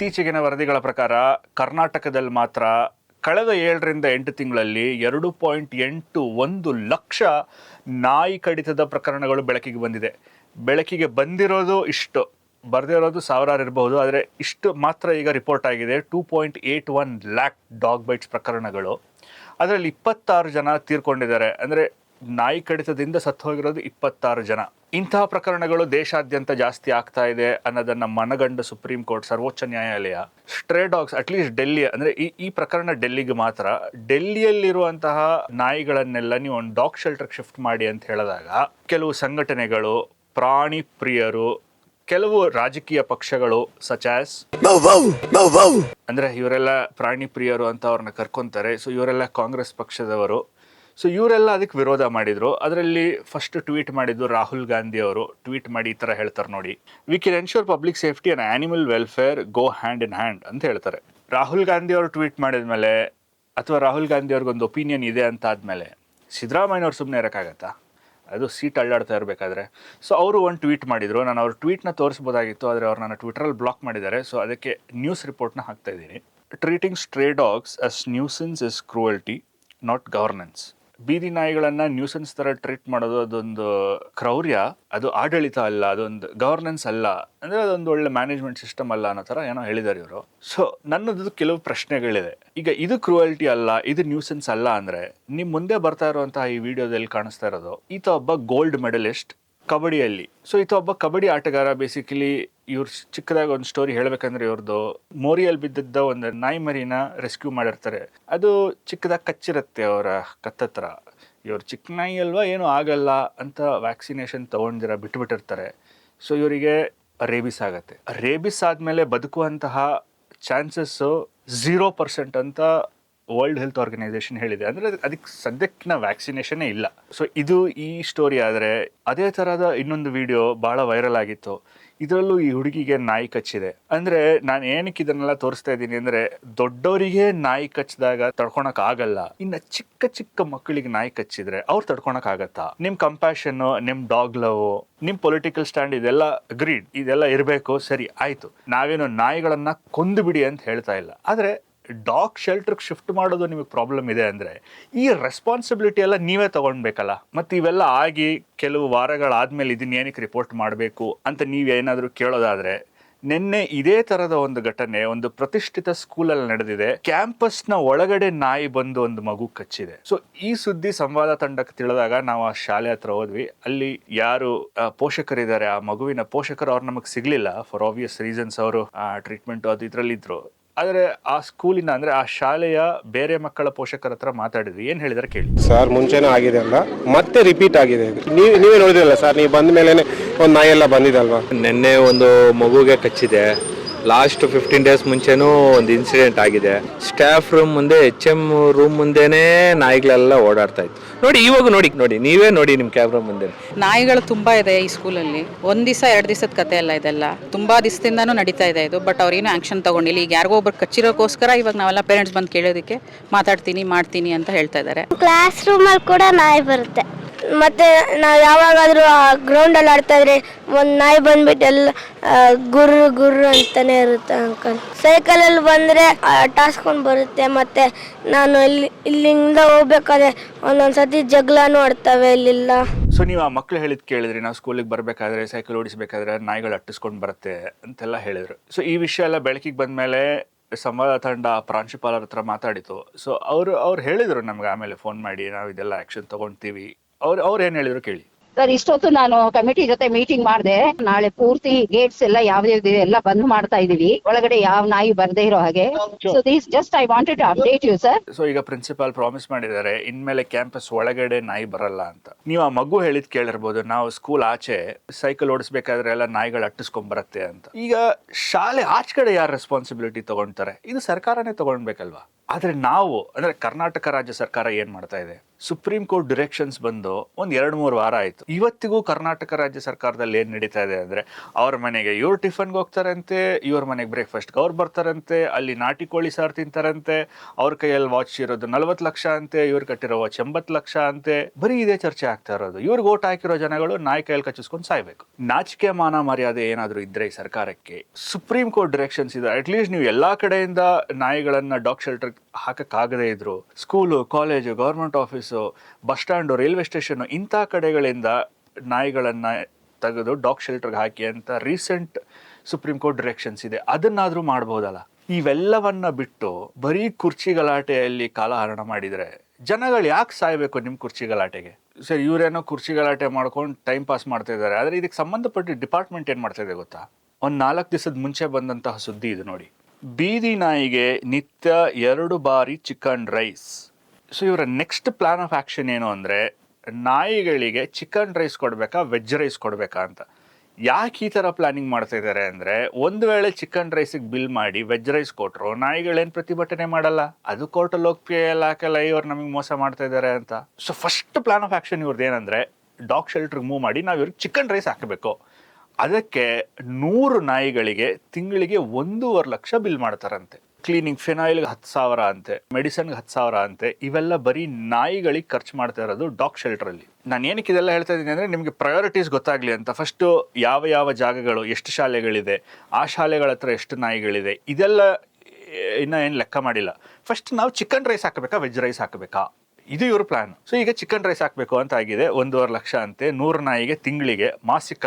ಇತ್ತೀಚೆಗಿನ ವರದಿಗಳ ಪ್ರಕಾರ ಕರ್ನಾಟಕದಲ್ಲಿ ಮಾತ್ರ ಕಳೆದ ಏಳರಿಂದ ಎಂಟು ತಿಂಗಳಲ್ಲಿ ಎರಡು ಪಾಯಿಂಟ್ ಎಂಟು ಒಂದು ಲಕ್ಷ ನಾಯಿ ಕಡಿತದ ಪ್ರಕರಣಗಳು ಬೆಳಕಿಗೆ ಬಂದಿದೆ. ಬೆಳಕಿಗೆ ಬಂದಿರೋದು ಇಷ್ಟು. ಬರೆದಿರೋದು ಸಾವಿರಾರು ಇರಬಹುದು, ಆದರೆ ಇಷ್ಟು ಮಾತ್ರ ಈಗ ರಿಪೋರ್ಟ್ ಆಗಿದೆ. Two point eight one lakh dog bites ಪ್ರಕರಣಗಳು. ಅದರಲ್ಲಿ ಇಪ್ಪತ್ತಾರು ಜನ ತೀರ್ಕೊಂಡಿದ್ದಾರೆ. ಅಂದರೆ ನಾಯಿ ಕಡಿತದಿಂದ ಸತ್ತು ಹೋಗಿರೋದು ಇಪ್ಪತ್ತಾರು ಜನ. ಇಂತಹ ಪ್ರಕರಣಗಳು ದೇಶಾದ್ಯಂತ ಜಾಸ್ತಿ ಆಗ್ತಾ ಇದೆ ಅನ್ನೋದನ್ನ ಮನಗಂಡ ಸುಪ್ರೀಂ ಕೋರ್ಟ್ ಸರ್ವೋಚ್ಚ ನ್ಯಾಯಾಲಯ ಸ್ಟ್ರೇ ಡಾಗ್ಸ್ ಅಟ್ಲೀಸ್ಟ್ ಡೆಲ್ಲಿ ಅಂದ್ರೆ ಈ ಈ ಪ್ರಕರಣ ಡೆಲ್ಲಿಗೆ ಮಾತ್ರ ಡೆಲ್ಲಿಯಲ್ಲಿರುವಂತಹ ನಾಯಿಗಳನ್ನೆಲ್ಲ ನೀವು ಒಂದು ಡಾಗ್ ಶೆಲ್ಟರ್ ಶಿಫ್ಟ್ ಮಾಡಿ ಅಂತ ಹೇಳಿದಾಗ ಕೆಲವು ಸಂಘಟನೆಗಳು ಪ್ರಾಣಿ ಪ್ರಿಯರು ಕೆಲವು ರಾಜಕೀಯ ಪಕ್ಷಗಳು ಸಚ್ ಆಸ್ ಅಂದ್ರೆ ಇವರೆಲ್ಲ ಪ್ರಾಣಿ ಪ್ರಿಯರು ಅಂತ ಅವ್ರನ್ನ ಕರ್ಕೊಂತಾರೆ. ಸೊ ಇವರೆಲ್ಲ ಕಾಂಗ್ರೆಸ್ ಪಕ್ಷದವರು ಸೊ ಇವರೆಲ್ಲ ಅದಕ್ಕೆ ವಿರೋಧ ಮಾಡಿದ್ರು. ಅದರಲ್ಲಿ ಫಸ್ಟ್ ಟ್ವೀಟ್ ಮಾಡಿದ್ದು ರಾಹುಲ್ ಗಾಂಧಿ ಅವರು. ಟ್ವೀಟ್ ಮಾಡಿ ಈ ಥರ ಹೇಳ್ತಾರೆ ನೋಡಿ. We can ensure public safety and animal welfare go hand in hand ಅಂತ ಹೇಳ್ತಾರೆ. ರಾಹುಲ್ ಗಾಂಧಿ ಅವರು ಟ್ವೀಟ್ ಮಾಡಿದ್ಮೇಲೆ ಅಥವಾ ರಾಹುಲ್ ಗಾಂಧಿ ಅವ್ರಿಗೊಂದು ಒಪಿನಿಯನ್ ಇದೆ ಅಂತ ಆದಮೇಲೆ ಸಿದ್ದರಾಮಯ್ಯವ್ರು ಸುಮ್ಮನೆ ಇರೋಕ್ಕಾಗತ್ತಾ? ಅದು ಸೀಟ್ ಅಳ್ಳಾಡ್ತಾ ಇರಬೇಕಾದ್ರೆ. ಸೊ ಅವರು ಒಂದು ಟ್ವೀಟ್ ಮಾಡಿದರು. ನಾನು ಅವ್ರ ಟ್ವೀಟ್ನ ತೋರಿಸ್ಬೋದಾಗಿತ್ತು, ಆದರೆ ಅವ್ರು ನನ್ನ ಟ್ವಿಟರಲ್ಲಿ ಬ್ಲಾಕ್ ಮಾಡಿದ್ದಾರೆ. ಸೊ ಅದಕ್ಕೆ ನ್ಯೂಸ್ ರಿಪೋರ್ಟ್ನ ಹಾಕ್ತಾ ಇದ್ದೀನಿ. Treating stray dogs as nuisance is cruelty not governance ಬೀದಿ ನಾಯಿಗಳನ್ನು ನ್ಯೂಸೆನ್ಸ್ ಥರ ಟ್ರೀಟ್ ಮಾಡೋದು ಅದೊಂದು ಕ್ರೌರ್ಯ, ಅದು ಆಡಳಿತ ಅಲ್ಲ, ಅದೊಂದು ಗವರ್ನೆನ್ಸ್ ಅಲ್ಲ, ಅಂದರೆ ಅದೊಂದು ಒಳ್ಳೆ ಮ್ಯಾನೇಜ್ಮೆಂಟ್ ಸಿಸ್ಟಮ್ ಅಲ್ಲ ಅನ್ನೋ ಥರ ಏನೋ ಹೇಳಿದ್ದಾರೆ ಇವರು. ಸೊ ನನ್ನದು ಕೆಲವು ಪ್ರಶ್ನೆಗಳಿದೆ. ಈಗ ಇದು ಕ್ರೂಯಲ್ಟಿ ಅಲ್ಲ, ಇದು ನ್ಯೂಸೆನ್ಸ್ ಅಲ್ಲ ಅಂದರೆ ನಿಮ್ಮ ಮುಂದೆ ಬರ್ತಾ ಇರುವಂತಹ ಈ ವಿಡಿಯೋದಲ್ಲಿ ಕಾಣಿಸ್ತಾ ಇರೋದು, ಈತ ಒಬ್ಬ ಗೋಲ್ಡ್ ಮೆಡಲಿಸ್ಟ್ ಕಬಡ್ಡಿಯಲ್ಲಿ. ಸೊ ಈತ ಒಬ್ಬ ಕಬಡ್ಡಿ ಆಟಗಾರ. ಬೇಸಿಕಲಿ ಇವ್ರು ಚಿಕ್ಕದಾಗ ಒಂದು ಸ್ಟೋರಿ ಹೇಳ್ಬೇಕಂದ್ರೆ ಇವ್ರದ್ದು ಮೋರಿಯಲ್ಲಿ ಬಿದ್ದಿದ್ದ ಒಂದು ನಾಯಿ ಮರಿನ ರೆಸ್ಕ್ಯೂ ಮಾಡಿರ್ತಾರೆ. ಅದು ಚಿಕ್ಕದಾಗಿ ಕಚ್ಚಿರುತ್ತೆ ಅವರ ಕತ್ತತ್ರ. ಇವ್ರು ಚಿಕ್ಕ ನಾಯಿ ಅಲ್ವಾ, ಏನೂ ಆಗಲ್ಲ ಅಂತ ವ್ಯಾಕ್ಸಿನೇಷನ್ ತಗೊಂಡಿರ ಬಿಟ್ಬಿಟ್ಟಿರ್ತಾರೆ. ಸೊ ಇವರಿಗೆ ರೇಬಿಸ್ ಆಗತ್ತೆ. ರೇಬಿಸ್ ಆದಮೇಲೆ ಬದುಕುವಂತಹ ಚಾನ್ಸಸ್ಸು ಝೀರೋ ಪರ್ಸೆಂಟ್ ಅಂತ ವರ್ಲ್ಡ್ ಹೆಲ್ತ್ ಆರ್ಗನೈಸೇಷನ್ ಹೇಳಿದೆ. ಅಂದರೆ ಅದಕ್ಕೆ ಸದ್ಯಕ್ಕಿನ ವ್ಯಾಕ್ಸಿನೇಷನ್ನೇ ಇಲ್ಲ. ಸೊ ಇದು ಈ ಸ್ಟೋರಿ ಆದರೆ ಅದೇ ಥರದ ಇನ್ನೊಂದು ವಿಡಿಯೋ ಭಾಳ ವೈರಲ್ ಆಗಿತ್ತು. ಇದರಲ್ಲೂ ಈ ಹುಡುಗಿಗೆ ನಾಯಿ ಕಚ್ಚಿದೆ. ಅಂದರೆ ನಾನು ಏನಕ್ಕೆ ಇದನ್ನೆಲ್ಲ ತೋರಿಸ್ತಾ ಇದ್ದೀನಿ ಅಂದರೆ ದೊಡ್ಡವರಿಗೆ ನಾಯಿ ಕಚ್ಚಿದಾಗ ತಡ್ಕೊಳಕ್ಕಾಗಲ್ಲ ಇನ್ನು ಚಿಕ್ಕ ಚಿಕ್ಕ ಮಕ್ಕಳಿಗೆ ನಾಯಿ ಕಚ್ಚಿದ್ರೆ ಅವ್ರು ತಡ್ಕೊಳಕ್ಕಾಗತ್ತಾ ನಿಮ್ಮ ಕಂಪ್ಯಾಷನ್ನು ನಿಮ್ಮ ಡಾಗ್ ಲವ್ ನಿಮ್ಮ ಪೊಲಿಟಿಕಲ್ ಸ್ಟ್ಯಾಂಡ್ ಇದೆಲ್ಲ ಅಗ್ರೀಡ್ ಇದೆಲ್ಲ ಇರಬೇಕು, ಸರಿ, ಆಯಿತು. ನಾವೇನು ನಾಯಿಗಳನ್ನು ಕೊಂದು ಬಿಡಿ ಅಂತ ಹೇಳ್ತಾ ಇಲ್ಲ. ಆದರೆ ಡಾಗ್ ಶೆಲ್ಟರ್ಗೆ ಶಿಫ್ಟ್ ಮಾಡೋದು ನಿಮಗೆ ಪ್ರಾಬ್ಲಮ್ ಇದೆ ಅಂದರೆ, ಈ ರೆಸ್ಪಾನ್ಸಿಬಿಲಿಟಿ ಎಲ್ಲ ನೀವೇ ತೊಗೊಳ್ಬೇಕಲ್ಲ ಮತ್ತು ಇವೆಲ್ಲ ಆಗಿ ಕೆಲವು ವಾರಗಳಾದಮೇಲೆ ಇದನ್ನ ಏನಕ್ಕೆ ರಿಪೋರ್ಟ್ ಮಾಡಬೇಕು ಅಂತ ನೀವೇನಾದರೂ ಕೇಳೋದಾದರೆ, ನಿನ್ನೆ ಇದೇ ಥರದ ಒಂದು ಘಟನೆ ಒಂದು ಪ್ರತಿಷ್ಠಿತ ಸ್ಕೂಲಲ್ಲಿ ನಡೆದಿದೆ. ಕ್ಯಾಂಪಸ್ನ ಒಳಗಡೆ ನಾಯಿ ಬಂದು ಒಂದು ಮಗು ಕಚ್ಚಿದೆ. ಸೊ ಈ ಸುದ್ದಿ ಸಂವಾದ ತಂಡಕ್ಕೆ ತಿಳಿದಾಗ ನಾವು ಆ ಶಾಲೆ ಹತ್ರ ಹೋದ್ವಿ. ಅಲ್ಲಿ ಯಾರು ಪೋಷಕರಿದ್ದಾರೆ, ಆ ಮಗುವಿನ ಪೋಷಕರು ಅವ್ರು ನಮಗೆ ಸಿಗ್ಲಿಲ್ಲ. ಫಾರ್ ಆಬ್ವಿಯಸ್ ರೀಸನ್ಸ್ ಅವರು ಟ್ರೀಟ್ಮೆಂಟ್ ಅದು ಇದರಲ್ಲಿ ಇದ್ರು ಆದರೆ ಆ ಸ್ಕೂಲಿನ ಅಂದ್ರೆ ಆ ಶಾಲೆಯ ಬೇರೆ ಮಕ್ಕಳ ಪೋಷಕರ ಹತ್ರ ಮಾತಾಡಿದ್ವಿ. ಏನು ಹೇಳಿದಾರೆ ಕೇಳಿ. ಸರ್ ಮುಂಚೆನೂ ಆಗಿದೆ ಅಲ್ಲ ಮತ್ತೆ ರಿಪೀಟ್ ಆಗಿದೆ. ಇದು ನೀವು ನೀವೇ ನೋಡಿದ್ರಲ್ಲ ಸರ್ ನೀವು ಬಂದ ಮೇಲೆ ಒಂದು ನಾಯಿ ಎಲ್ಲ ಬಂದಿದಲ್ವಾ ನಿನ್ನೆ ಒಂದು ಮಗುಗೆ ಕಚ್ಚಿದೆ. ಲಾಸ್ಟ್ ಫಿಫ್ಟೀನ್ ಡೇಸ್ ಮುಂಚೆನೂ ಒಂದು ಇನ್ಸಿಡೆಂಟ್ ಆಗಿದೆ. ಸ್ಟಾಫ್ ರೂಮ್ ಮುಂದೆ ಎಚ್ ಎಂ ರೂಮ್ ಮುಂದೆನೇ ನಾಯಿಗಳೆಲ್ಲ ಓಡಾಡ್ತಾ ಇತ್ತು. ನೋಡಿ ಇವಾಗ ನೋಡಿ ನೋಡಿ ನೀವೇ ನೋಡಿ ನಿಮ್ಮ ಕ್ಯಾಮ್ರಾ ಮುಂದೆ. ನಾಯಿಗಳು ತುಂಬಾ ಇದೆ ಈ ಸ್ಕೂಲಲ್ಲಿ ಒಂದ್ ದಿವಸ ಎರಡು ದಿವಸದ ಕತೆ ಅಲ್ಲ ಇದೆಲ್ಲ. ತುಂಬಾ ದಿವಸದಿಂದಾನು ನಡೀತಾ ಇದೆ ಇದು ಬಟ್ ಅವ್ರೇನು ಆಕ್ಷನ್ ತಗೊಂಡಿಲ್ಲ. ಈಗ ಯಾರಿಗೋ ಒಬ್ರು ಕಚ್ಚಿರೋಕೋಸ್ಕರ ಇವಾಗ ನಾವೆಲ್ಲ ಪೇರೆಂಟ್ಸ್ ಬಂದು ಕೇಳೋದಕ್ಕೆ ಮಾತಾಡ್ತೀನಿ ಮಾಡ್ತೀನಿ ಅಂತ ಹೇಳ್ತಾ ಇದ್ದಾರೆ. ಕ್ಲಾಸ್ ರೂಮಲ್ಲಿ ಕೂಡ ನಾಯಿ ಬರುತ್ತೆ. ಮತ್ತೆ ನಾವು ಯಾವಾಗಾದ್ರೂ ಆ ಗ್ರೌಂಡಲ್ಲಿ ಆಡ್ತಾ ಇದ್ರೆ ಒಂದು ನಾಯಿ ಬಂದ್ಬಿಟ್ಟು ಎಲ್ಲ ಗುರು ಗುರ್ರು ಅಂತಾನೆ ಇರುತ್ತೆ ಅಂಕಲ್ ಸೈಕಲಲ್ಲಿ ಬಂದರೆ ಟಾಸ್ಕೊಂಡು ಬರುತ್ತೆ ಮತ್ತೆ ನಾನು ಇಲ್ಲಿ, ಇಲ್ಲಿಂದ ಹೋಗ್ಬೇಕಾದ್ರೆ ಒಂದೊಂದು ಸತಿ ಜಗಳನೂ ಆಡ್ತವೆ ಇಲ್ಲಿಲ್ಲ. ಸೊ ನೀವು ಆ ಮಕ್ಳು ಹೇಳಿದ್ ಕೇಳಿದ್ರಿ, ನಾವು ಸ್ಕೂಲಿಗೆ ಬರಬೇಕಾದ್ರೆ ಸೈಕಲ್ ಓಡಿಸ್ಬೇಕಾದ್ರೆ ನಾಯಿಗಳು ಅಟ್ಟಿಸ್ಕೊಂಡು ಬರುತ್ತೆ ಅಂತೆಲ್ಲ ಹೇಳಿದ್ರು. ಸೊ ಈ ವಿಷಯ ಎಲ್ಲ ಬೆಳಕಿಗೆ ಬಂದ್ಮೇಲೆ ಸಂವಾದ ತಂಡ ಪ್ರಾಂಶುಪಾಲರ ಹತ್ರ ಮಾತಾಡಿತು. ಸೊ ಅವರು, ಅವ್ರು ಹೇಳಿದ್ರು ನಮ್ಗೆ ಆಮೇಲೆ ಫೋನ್ ಮಾಡಿ, ನಾವು ಇದೆಲ್ಲ ಆಕ್ಷನ್ ತಗೊಳ್ತೀವಿ ಅವ್ರು ಅವ್ರು ಏನ್ ಹೇಳಿದ್ರು ಕೇಳಿ. ಸರ್ ಇಷ್ಟೊತ್ತು ನಾನು ಕಮಿಟಿ ಜೊತೆ ಮೀಟಿಂಗ್ ಮಾಡಿದೆ. ನಾಳೆ ಪೂರ್ತಿ ಗೇಟ್ಸ್ ಎಲ್ಲ ಯಾವ್ದು ಎಲ್ಲ ಬಂದ್ ಮಾಡ್ತಾ ಇದೀವಿ. ಒಳಗಡೆ ಯಾವ ನಾಯಿ ಬರ್ದೇ ಇರೋ ಹಾಗೆ. So this just I wanted to update you sir so ಈಗ ಪ್ರಿನ್ಸಿಪಾಲ್ ಪ್ರಾಮಿಸ್ ಮಾಡಿದ್ದಾರೆ ಇನ್ಮೇಲೆ ಕ್ಯಾಂಪಸ್ ಒಳಗಡೆ ನಾಯಿ ಬರಲ್ಲ ಅಂತ. ನೀವು ಆ ಮಗು ಹೇಳಿದ್ ಕೇಳಿರ್ಬೋದು ನಾವು ಸ್ಕೂಲ್ ಆಚೆ ಸೈಕಲ್ ಓಡಿಸ್ಬೇಕಾದ್ರೆ ಎಲ್ಲ ನಾಯಿಗಳು ಅಟ್ಟಿಸ್ಕೊಂಡ್ ಬರುತ್ತೆ ಅಂತ. ಈಗ ಶಾಲೆ ಆಚೆ ಕಡೆ ಯಾರು ರೆಸ್ಪಾನ್ಸಿಬಿಲಿಟಿ ತಗೊಂತಾರೆ ಇದು ಸರ್ಕಾರನೇ ತಗೊಳ್ಬೇಕಲ್ವಾ? ಆದರೆ ನಾವು, ಅಂದರೆ ಕರ್ನಾಟಕ ರಾಜ್ಯ ಸರ್ಕಾರ ಏನು ಮಾಡ್ತಾ ಇದೆ? ಸುಪ್ರೀಂ ಕೋರ್ಟ್ ಡಿರೆಕ್ಷನ್ಸ್ ಬಂದು ಒಂದು ಎರಡು ಮೂರು ವಾರ ಆಯಿತು. ಇವತ್ತಿಗೂ ಕರ್ನಾಟಕ ರಾಜ್ಯ ಸರ್ಕಾರದಲ್ಲಿ ಏನು ನಡೀತಾ ಇದೆ ಅಂದರೆ ಅವ್ರ ಮನೆಗೆ, ಇವ್ರು ಟಿಫನ್ಗೆ ಹೋಗ್ತಾರಂತೆ, ಇವ್ರ ಮನೆಗೆ ಬ್ರೇಕ್ಫಾಸ್ಟ್ಗೆ ಅವ್ರು ಬರ್ತಾರಂತೆ, ಅಲ್ಲಿ ನಾಟಿ ಕೋಳಿ ಸಾರು ತಿಂತಾರಂತೆ, ಅವ್ರ ಕೈಯಲ್ಲಿ ವಾಚ್ ಇರೋದು ನಲ್ವತ್ತು ಲಕ್ಷ ಅಂತೆ, ಇವ್ರು ಕಟ್ಟಿರೋ ವಾಚ್ ಎಂಬತ್ತು ಲಕ್ಷ ಅಂತೆ. ಬರೀ ಇದೇ ಚರ್ಚೆ ಆಗ್ತಾ ಇರೋದು. ಇವ್ರಿಗೆ ಓಟ್ ಹಾಕಿರೋ ಜನಗಳು ನಾಯಿ ಕೈಯಲ್ಲಿ ಕಚ್ಚಿಸ್ಕೊಂಡು ಸಾಯ್ಬೇಕು. ನಾಚಿಕೆ ಮಾನ ಮರ್ಯಾದೆ ಏನಾದರೂ ಇದ್ರೆ ಈ ಸರ್ಕಾರಕ್ಕೆ ಸುಪ್ರೀಂ ಕೋರ್ಟ್ ಡಿರೆಕ್ಷನ್ಸ್ ಇದೆ. ಅಟ್ಲೀಸ್ಟ್ ನೀವು ಎಲ್ಲ ಕಡೆಯಿಂದ ನಾಯಿಗಳನ್ನು ಡಾಗ್ ಶೆಲ್ಟರ್ ಹಾಕಕ್ಕಾಗದೇ ಇದ್ರು school college government office bus stand railway station ಇಂಥ ಕಡೆಗಳಿಂದ ನಾಯಿಗಳನ್ನು ತೆಗೆದು ಡಾಗ್ ಶೆಲ್ಟರ್ಗೆ ಹಾಕಿ ಅಂತ ರೀಸೆಂಟ್ ಸುಪ್ರೀಂ ಕೋರ್ಟ್ ಡೈರೆಕ್ಷನ್ಸ್ ಇದೆ. ಅದನ್ನಾದರೂ ಮಾಡ್ಬೋದಲ್ಲ? ಇವೆಲ್ಲವನ್ನ ಬಿಟ್ಟು ಬರೀ ಕುರ್ಚಿ ಗಲಾಟೆಯಲ್ಲಿ ಕಾಲಹರಣ ಮಾಡಿದರೆ ಜನಗಳು ಯಾಕೆ ಸಾಯಬೇಕು ನಿಮ್ಮ ಕುರ್ಚಿ ಗಲಾಟೆಗೆ ಸರ್, ಇವರೇನೋ ಕುರ್ಚಿ ಗಲಾಟೆ ಮಾಡ್ಕೊಂಡು ಟೈಮ್ ಪಾಸ್ ಮಾಡ್ತಾ ಇದ್ದಾರೆ. ಆದರೆ ಇದಕ್ಕೆ ಸಂಬಂಧಪಟ್ಟ ಡಿಪಾರ್ಟ್ಮೆಂಟ್ ಏನು ಮಾಡ್ತಾ ಇದೆ ಗೊತ್ತಾ? ಒಂದು ನಾಲ್ಕು ದಿವಸದ ಮುಂಚೆ ಬಂದಂತಹ ಸುದ್ದಿ ಇದು ನೋಡಿ. ಬೀದಿ ನಾಯಿಗೆ ನಿತ್ಯ ಎರಡು ಬಾರಿ ಚಿಕನ್ ರೈಸ್ ಸೊ ಇವರ ನೆಕ್ಸ್ಟ್ ಪ್ಲಾನ್ ಆಫ್ ಆ್ಯಕ್ಷನ್ ಏನು ಅಂದರೆ, ನಾಯಿಗಳಿಗೆ ಚಿಕನ್ ರೈಸ್ ಕೊಡಬೇಕಾ ವೆಜ್ ರೈಸ್ ಕೊಡಬೇಕಾ ಅಂತ. ಯಾಕೆ ಈ ಥರ ಪ್ಲಾನಿಂಗ್ ಮಾಡ್ತಾ ಇದ್ದಾರೆ ಅಂದರೆ, ಒಂದು ವೇಳೆ ಚಿಕನ್ ರೈಸಿಗೆ ಬಿಲ್ ಮಾಡಿ ವೆಜ್ ರೈಸ್ ಕೊಟ್ಟರು ನಾಯಿಗಳೇನು ಪ್ರತಿಭಟನೆ ಮಾಡಲ್ಲ? ಅದು ಕೋರ್ಟಲ್ಲಿ ಹೋಗಿ ಪೇ ಹಾಕಲ್ಲ ಇವ್ರು ನಮಗೆ ಮೋಸ ಮಾಡ್ತಾ ಇದ್ದಾರೆ ಅಂತ. So first plan of action ಇವ್ರದ್ದು ಏನಂದರೆ ಡಾಗ್ ಶೆಲ್ಟ್ರಿಗೆ ಮೂವ್ ಮಾಡಿ ನಾವು ಇವ್ರಿಗೆ ಚಿಕನ್ ರೈಸ್ ಹಾಕಬೇಕು. ಅದಕ್ಕೆ ನೂರು ನಾಯಿಗಳಿಗೆ ತಿಂಗಳಿಗೆ ಒಂದೂವರೆ ಲಕ್ಷ ಬಿಲ್ ಮಾಡ್ತಾರಂತೆ. ಕ್ಲೀನಿಂಗ್ ಫಿನಾಯಿಲ್ಗೆ ಹತ್ತು ಸಾವಿರ ಅಂತೆ ಮೆಡಿಸನ್ಗೆ ಹತ್ತು ಸಾವಿರ ಅಂತೆ, ಇವೆಲ್ಲ ಬರೀ ನಾಯಿಗಳಿಗೆ ಖರ್ಚು ಮಾಡ್ತಾ ಇರೋದು ಡಾಗ್ ಶೆಲ್ಟ್ರಲ್ಲಿ ನಾನು ಏನಕ್ಕೆ ಇದೆಲ್ಲ ಹೇಳ್ತಾ ಇದ್ದೀನಿ ಅಂದರೆ ನಿಮಗೆ ಪ್ರಯಾರಿಟೀಸ್ ಗೊತ್ತಾಗಲಿ ಅಂತ. ಫಸ್ಟು ಯಾವ ಯಾವ ಜಾಗಗಳು, ಎಷ್ಟು ಶಾಲೆಗಳಿದೆ, ಆ ಶಾಲೆಗಳ ಹತ್ರ ಎಷ್ಟು ನಾಯಿಗಳಿದೆ, ಇದೆಲ್ಲ ಇನ್ನ ಏನು ಲೆಕ್ಕ ಮಾಡಿಲ್ಲ. ಫಸ್ಟ್ ನಾವು ಚಿಕನ್ ರೈಸ್ ಹಾಕಬೇಕಾ ವೆಜ್ ರೈಸ್ ಹಾಕಬೇಕಾ? ಇದು ಇವ್ರ ಪ್ಲ್ಯಾನ್ ಸೊ ಈಗ ಚಿಕನ್ ರೈಸ್ ಹಾಕಬೇಕು ಅಂತ ಆಗಿದೆ, ಒಂದೂವರೆ ಲಕ್ಷ ಅಂತೆ, ನೂರು ನಾಯಿಗೆ ತಿಂಗಳಿಗೆ ಮಾಸಿಕ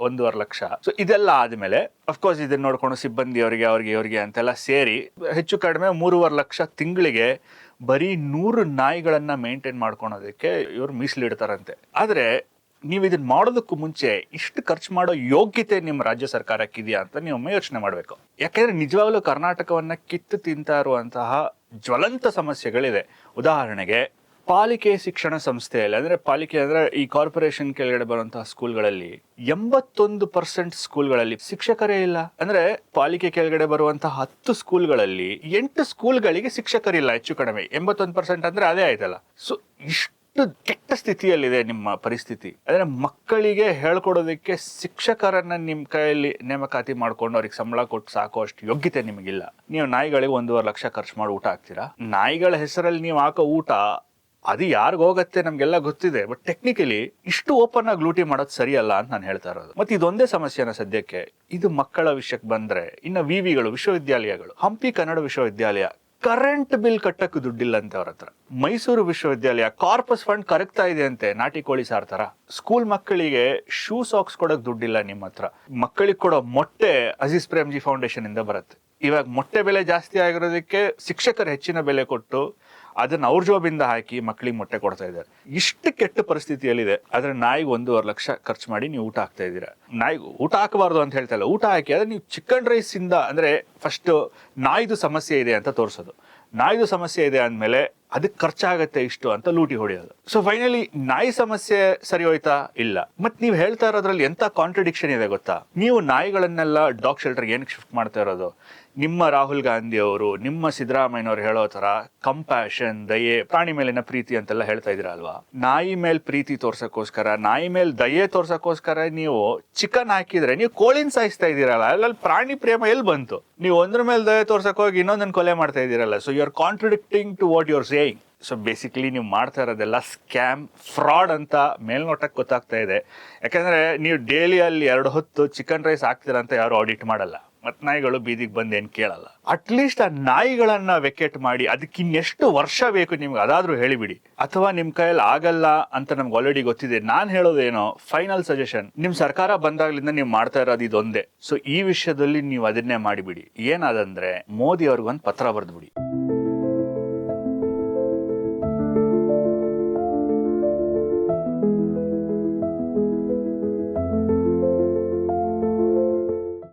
ಒಂದೂವರೆ ಲಕ್ಷ. ಸೊ ಇದೆಲ್ಲ ಆದಮೇಲೆ ಅಫ್ಕೋರ್ಸ್ ಇದನ್ನ ನೋಡ್ಕೊಂಡು ಸಿಬ್ಬಂದಿ ಅವರಿಗೆ ಅವ್ರಿಗೆ ಇವರಿಗೆ ಅಂತೆಲ್ಲ ಸೇರಿ ಹೆಚ್ಚು ಕಡಿಮೆ ಮೂರುವರೆ ಲಕ್ಷ ತಿಂಗಳಿಗೆ ಬರೀ ನೂರು ನಾಯಿಗಳನ್ನ ಮೇಂಟೈನ್ ಮಾಡ್ಕೊಳೋದಕ್ಕೆ ಇವರು ಮೀಸಲಿಡ್ತಾರಂತೆ ಆದರೆ, ನೀವು ಇದನ್ನ ಮಾಡೋದಕ್ಕೂ ಮುಂಚೆ ಇಷ್ಟು ಖರ್ಚು ಮಾಡೋ ಯೋಗ್ಯತೆ ನಿಮ್ಮ ರಾಜ್ಯ ಸರ್ಕಾರಕ್ಕಿದೆಯಾ ಅಂತ ನೀವು ಯೋಚನೆ ಮಾಡಬೇಕು. ಯಾಕೆಂದ್ರೆ ನಿಜವಾಗ್ಲೂ ಕರ್ನಾಟಕವನ್ನ ಕಿತ್ತು ತಿಂತಾ ಇರುವಂತಹ ಜ್ವಲಂತ ಸಮಸ್ಯೆಗಳಿದೆ ಉದಾಹರಣೆಗೆ ಪಾಲಿಕೆ ಶಿಕ್ಷಣ ಸಂಸ್ಥೆಯಲ್ಲಿ, ಅಂದ್ರೆ ಪಾಲಿಕೆ ಅಂದ್ರೆ ಈ ಕಾರ್ಪೊರೇಷನ್ ಕೆಳಗಡೆ ಬರುವಂತಹ ಸ್ಕೂಲ್ಗಳಲ್ಲಿ ಎಂಬತ್ತೊಂದು ಪರ್ಸೆಂಟ್ ಸ್ಕೂಲ್ಗಳಲ್ಲಿ ಶಿಕ್ಷಕರೇ ಇಲ್ಲ. ಅಂದ್ರೆ ಪಾಲಿಕೆ ಕೆಳಗಡೆ ಬರುವಂತಹ ಹತ್ತು ಸ್ಕೂಲ್ಗಳಲ್ಲಿ ಎಂಟು ಸ್ಕೂಲ್ಗಳಿಗೆ ಶಿಕ್ಷಕರಿಲ್ಲ ಹೆಚ್ಚು ಕಡಿಮೆ. ಎಂಬತ್ತೊಂದು ಪರ್ಸೆಂಟ್ ಅಂದ್ರೆ ಅದೇ ಆಯ್ತಲ್ಲ. ಸೊ ಇಷ್ಟು ಕೆಟ್ಟ ಸ್ಥಿತಿಯಲ್ಲಿದೆ ನಿಮ್ಮ ಪರಿಸ್ಥಿತಿ. ಅಂದ್ರೆ ಮಕ್ಕಳಿಗೆ ಹೇಳ್ಕೊಡೋದಕ್ಕೆ ಶಿಕ್ಷಕರನ್ನ ನಿಮ್ಮ ಕೈಯಲ್ಲಿ ನೇಮಕಾತಿ ಮಾಡ್ಕೊಂಡು ಅವ್ರಿಗೆ ಸಂಬಳ ಕೊಟ್ಟು ಸಾಕೋ ಅಷ್ಟು ಯೋಗ್ಯತೆ ನಿಮಗಿಲ್ಲ. ನೀವು ನಾಯಿಗಳಿಗೆ ಒಂದೂವರೆ ಲಕ್ಷ ಖರ್ಚು ಮಾಡಿ ಊಟ ಹಾಕ್ತೀರಾ? ನಾಯಿಗಳ ಹೆಸರಲ್ಲಿ ನೀವು ಹಾಕೋ ಊಟ ಅದು ಯಾರಿಗೋಗತ್ತೆ ನಮ್ಗೆಲ್ಲ ಗೊತ್ತಿದೆ ಬಟ್ ಟೆಕ್ನಿಕಲಿ ಇಷ್ಟು ಓಪನ್ ಆಗಿ ಲೂಟಿ ಮಾಡೋದು ಸರಿಯಲ್ಲ ಅಂತ ನಾನು ಹೇಳ್ತಾ ಇರೋದು. ಮತ್ತೆ ಇದೊಂದೇ ಸಮಸ್ಯೆನ ಸದ್ಯಕ್ಕೆ? ಇದು ಮಕ್ಕಳ ವಿಷಯಕ್ಕೆ ಬಂದ್ರೆ, ಇನ್ನು ವಿವಿಗಳು, ವಿಶ್ವವಿದ್ಯಾಲಯಗಳು, ಹಂಪಿ ಕನ್ನಡ ವಿಶ್ವವಿದ್ಯಾಲಯ ಕರೆಂಟ್ ಬಿಲ್ ಕಟ್ಟಕ್ಕೆ ದುಡ್ಡಿಲ್ಲ ಅಂತ ಅವ್ರ ಹತ್ರ. ಮೈಸೂರು ವಿಶ್ವವಿದ್ಯಾಲಯ ಕಾರ್ಪಸ್ ಫಂಡ್ ಕರಗ್ತಾ ಇದೆ ಅಂತೆ, ನಾಟಿ ಕೋಳಿ ಸಾರ್ತಾರ ಸ್ಕೂಲ್ ಮಕ್ಕಳಿಗೆ ಶೂ ಸಾಕ್ಸ್ ಕೊಡಕ್ ದುಡ್ಡಿಲ್ಲ ನಿಮ್ಮ ಹತ್ರ. ಮಕ್ಕಳಿಗೆ ಕೊಡೋ ಮೊಟ್ಟೆ ಅಜೀಸ್ ಪ್ರೇಮ್ಜಿ ಫೌಂಡೇಶನ್ ಇಂದ ಬರುತ್ತೆ. ಇವಾಗ ಮೊಟ್ಟೆ ಬೆಲೆ ಜಾಸ್ತಿ ಆಗಿರೋದಕ್ಕೆ ಶಿಕ್ಷಕರು ಹೆಚ್ಚಿನ ಬೆಲೆ ಕೊಟ್ಟು ಅದನ್ನ ಅವ್ರ ಜೋಬಿಂದ ಹಾಕಿ ಮಕ್ಕಳಿಗೆ ಮೊಟ್ಟೆ ಕೊಡ್ತಾ ಇದ್ದಾರೆ. ಇಷ್ಟು ಕೆಟ್ಟ ಪರಿಸ್ಥಿತಿಯಲ್ಲಿದೆ. ಆದ್ರೆ ನಾಯಿಗೆ ಒಂದೂವರೆ ಲಕ್ಷ ಖರ್ಚು ಮಾಡಿ ನೀವು ಊಟ ಹಾಕ್ತಾ ಇದ್ದೀರಾ? ನಾಯಿಗೆ ಊಟ ಹಾಕಬಾರ್ದು ಅಂತ ಹೇಳ್ತಾ ಇಲ್ಲ. ಊಟ ಹಾಕಿ ಅದ್ರೆ ನೀವು ಚಿಕನ್ ರೈಸ್ ಇಂದ ಅಂದ್ರೆ ಫಸ್ಟ್ ನಾಯಿದು ಸಮಸ್ಯೆ ಇದೆ ಅಂತ ತೋರಿಸೋದು. ನಾಯಿದು ಸಮಸ್ಯೆ ಇದೆ ಅಂದಮೇಲೆ ಅದಕ್ಕೆ ಖರ್ಚಾಗತ್ತೆ ಇಷ್ಟು ಅಂತ ಲೂಟಿ ಹೊಡೆಯೋದು. ಸೊ ಫೈನಲಿ ನಾಯಿ ಸಮಸ್ಯೆ ಸರಿ ಹೋಯ್ತಾ? ಇಲ್ಲ. ಮತ್ ನೀವು ಹೇಳ್ತಾ ಇರೋದ್ರಲ್ಲಿ ಎಂತ ಕಾಂಟ್ರಡಿಕ್ಷನ್ ಇದೆ ಗೊತ್ತಾ? ನೀವು ನಾಯಿಗಳನ್ನೆಲ್ಲ ಡಾಗ್ ಶೆಲ್ಟರ್ ಏನಕ್ಕೆ ಶಿಫ್ಟ್ ಮಾಡ್ತಾ ಇರೋದು? ನಿಮ್ಮ ರಾಹುಲ್ ಗಾಂಧಿ ಅವರು, ನಿಮ್ಮ ಸಿದ್ದರಾಮಯ್ಯನವರು ಹೇಳೋ ತರ ಕಂಪ್ಯಾಷನ್ ದಯೆ, ಪ್ರಾಣಿ ಮೇಲಿನ ಪ್ರೀತಿ ಅಂತೆಲ್ಲ ಹೇಳ್ತಾ ಇದೀರ ಅಲ್ವಾ? ನಾಯಿ ಮೇಲ್ ಪ್ರೀತಿ ತೋರ್ಸಕ್ಕೋಸ್ಕರ, ನಾಯಿ ಮೇಲೆ ದಯೆ ತೋರ್ಸಕ್ಕೋಸ್ಕರ ನೀವು ಚಿಕನ್ ಹಾಕಿದ್ರೆ, ನೀವು ಕೋಳಿನ ಸಾಯಿಸ್ತಾ ಇದೀರಲ್ಲ ಅಲ್ಲಲ್ಲಿ ಪ್ರಾಣಿ ಪ್ರೇಮ ಎಲ್ಲಿ ಬಂತು? ನೀವು ಒಂದ್ರ ಮೇಲೆ ದಯೆ ತೋರ್ಸಕ್ ಹೋಗಿ ಇನ್ನೊಂದನ್ನ ಕೊಲೆ ಮಾಡ್ತಾ ಇದ್ದೀರಲ್ಲ so you are contradicting to what you're saying so basically ನೀವು ಮಾಡ್ತಾ ಇರೋದೆಲ್ಲ ಸ್ಕ್ಯಾಮ್ ಫ್ರಾಡ್ ಅಂತ ಮೇಲ್ನೋಟಕ್ಕೆ ಗೊತ್ತಾಗ್ತಾ ಇದೆ. ಯಾಕಂದ್ರೆ ನೀವು ಡೈಲಿ ಅಲ್ಲಿ ಎರಡು ಹೊತ್ತು ಚಿಕನ್ ರೈಸ್ ಹಾಕ್ತೀರ ಅಂತ ಯಾರು ಆಡಿಟ್ ಮಾಡಲ್ಲ. ಮತ್ ನಾಯಿಗಳು ಬೀದಿಗೆ ಬಂದು ಏನು ಕೇಳಲ್ಲ. ಅಟ್ಲೀಸ್ಟ್ ಆ ನಾಯಿಗಳನ್ನ ವೆಕೆಟ್ ಮಾಡಿ, ಅದಕ್ಕೆ ಇನ್ನೆಷ್ಟು ವರ್ಷ ಬೇಕು ನಿಮ್ಗೆ? ಅದಾದ್ರೂ ಹೇಳಿಬಿಡಿ. ಅಥವಾ ನಿಮ್ ಕೈಯಲ್ಲಿ ಆಗಲ್ಲ ಅಂತ ನಮ್ಗೆ ಆಲ್ರೆಡಿ ಗೊತ್ತಿದೆ. ನಾನ್ ಹೇಳೋದೇನೋ ಫೈನಲ್ ಸಜೆಷನ್ ನಿಮ್ ಸರ್ಕಾರ ಬಂದಾಗ್ಲಿಂದ ನೀವು ಮಾಡ್ತಾ ಇರೋದು ಇದೊಂದೇ. ಸೊ ಈ ವಿಷಯದಲ್ಲಿ ನೀವು ಅದನ್ನೇ ಮಾಡಿಬಿಡಿ. ಏನಾದಂದ್ರೆ ಮೋದಿ ಅವ್ರಿಗೊಂದು ಪತ್ರ ಬರೆದ್ಬಿಡಿ.